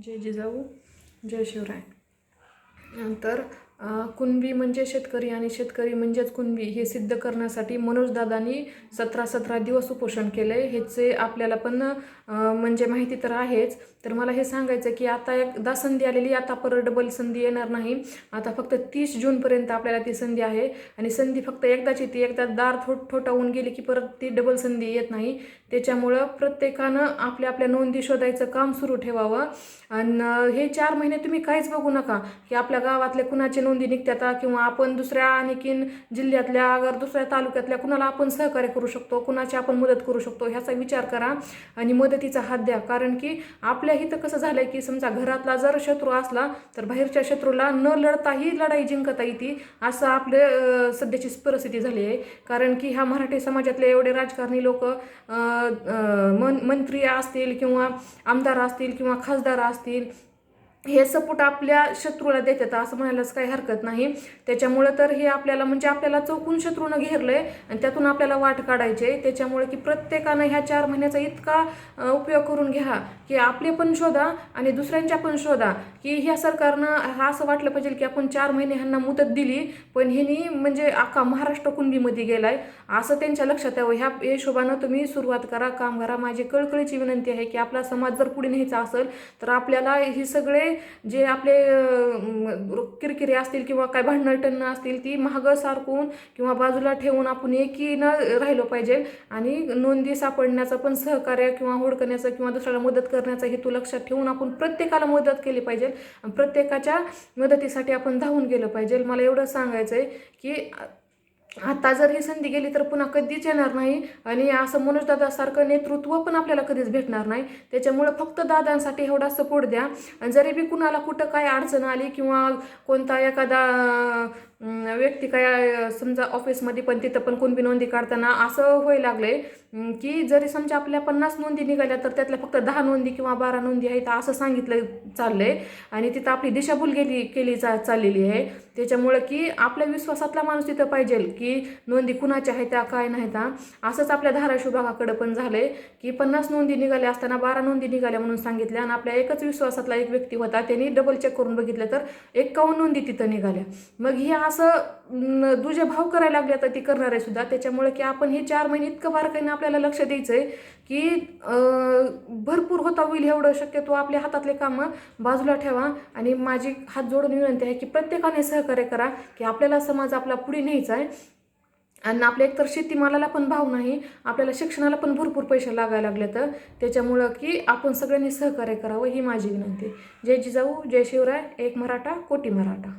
जय जिजाऊ जय शिवराय. तर कुणबी म्हणजे शेतकरी आणि शेतकरी म्हणजेच कुणबी हे सिद्ध करण्यासाठी मनोजदादांनी सतरा सतरा दिवस उपोषण केलं. आहे ह्याचे आपल्याला पण म्हणजे माहिती तर आहेच. तर मला हे सांगायचं की आता एकदा संधी आलेली आता परत डबल संधी येणार नाही. आता फक्त तीस जूनपर्यंत आपल्याला ती संधी आहे. आणि संधी फक्त एकदाच येते एकदा दार थो ठोठावून गेली की परत ती डबल संधी येत नाही. त्याच्यामुळं प्रत्येकानं आपल्या आपल्या नोंदी शोधायचं काम सुरू ठेवावं. आणि हे चार महिने तुम्ही काहीच बघू नका. की आपल्या गावातले कुणाचे नोंद निघतात किंवा आपण दुसऱ्या आणखीन जिल्ह्यातल्या अगर दुसऱ्या तालुक्यातल्या कुणाला आपण सहकार्य करू शकतो कुणाची आपण मदत करू शकतो ह्याचा विचार करा आणि मदतीचा हात द्या. कारण की आपल्या इथं कसं झालंय की समजा घरातला जर शत्रू असला तर बाहेरच्या शत्रूला न लढताही लढाई जिंकता येते असं आपलं सध्याची परिस्थिती झाली आहे. कारण की ह्या मराठी समाजातले एवढे राजकारणी लोक मन मंत्री असतील किंवा आमदार असतील किंवा खासदार असतील हे सपोर्ट आपल्या शत्रूला देतात असं म्हणायलाच काही हरकत नाही. त्याच्यामुळं तर हे आपल्याला म्हणजे आपल्याला चौकून शत्रूनं घेरलंय आणि त्यातून आपल्याला वाट काढायचे त्याच्यामुळे की प्रत्येकानं ह्या चार महिन्याचा इतका उपयोग करून घ्या की आपले पण शोधा आणि दुसऱ्यांच्या पण शोधा. की ह्या सरकारनं हा असं वाटलं पाहिजे की आपण चार महिने ह्यांना मुदत दिली पण ह्यांनी म्हणजे अख्खा महाराष्ट्र कुणबीमध्ये गेलाय. असं त्यांच्या लक्षात यावं. ह्या हिशोबानं तुम्ही सुरुवात करा काम करा. माझी कळकळीची विनंती आहे की आपला समाज जर पुढे न्यायचा असेल तर आपल्याला ही सगळे जे आपले किरकिरे असतील किंवा काय भांडणटणं असतील ती महागं सारखून किंवा बाजूला ठेवून आपण एकीनं राहिलो पाहिजे. आणि नोंदी सापडण्याचं पण सहकार्य किंवा होडकण्याचं किंवा दुसऱ्याला मदत करण्याचा हेतू लक्षात ठेवून आपण प्रत्येकाला मदत केली पाहिजे. प्रत्येकाच्या मदतीसाठी आपण धावून गेलं पाहिजे. मला एवढं सांगायचं आहे की आता जर ही संधी गेली तर पुन्हा कधीच येणार नाही आणि असं मनोजदादासारखं नेतृत्व पण आपल्याला कधीच भेटणार नाही. त्याच्यामुळं फक्त दादांसाठी एवढा सपोर्ट द्या. आणि जरी बी कुणाला कुठं काय अडचण आली किंवा कोणता एखादा व्यक्ती काय समजा ऑफिसमध्ये पण तिथं पण कोणबी नोंदी काढताना असं व्हायला लागलंय की जरी समजा आपल्या पन्नास नोंदी निघाल्या तर त्यातल्या फक्त दहा नोंदी किंवा बारा नोंदी आहेत असं सांगितलं चाललंय. आणि तिथं आपली दिशाभूल गेली केली जा चाललेली आहे. त्याच्यामुळं की आपल्या विश्वासातला माणूस तिथं पाहिजे की नोंदी कुणाच्या आहेत त्या काय नाही त्या असंच आपल्या धाराशिव भागाकडं पण झालं आहे की पन्नास नोंदी निघाल्या असताना बारा नोंदी निघाल्या म्हणून सांगितल्या आणि आपल्या एकच विश्वासातला एक व्यक्ती होता त्यांनी डबल चेक करून बघितलं तर एक्कावन्न नोंदी तिथं निघाल्या. मग हे असं दुजे भाव करायला लागले तर ती करणार आहे सुद्धा. त्याच्यामुळे की आपण हे चार महिने इतकं बारकाईने आपल्याला लक्ष द्यायचं आहे की भरपूर होता होईल एवढं शक्यतो आपल्या हातातले कामं बाजूला ठेवा. आणि माझी हात जोडून विनंती आहे की प्रत्येकाने सहकार्य करा की आपल्याला समाज आपला पुढे न्यायचा आहे. आणि आपल्या एकतर शेतीमालाला पण भाव नाही आपल्याला शिक्षणाला पण भरपूर पैसे लागायला लागले तर. त्याच्यामुळं की आपण सगळ्यांनी सहकार्य करावं ही माझी विनंती जय जिजाऊ जय शिवराय एक मराठा कोटी मराठा.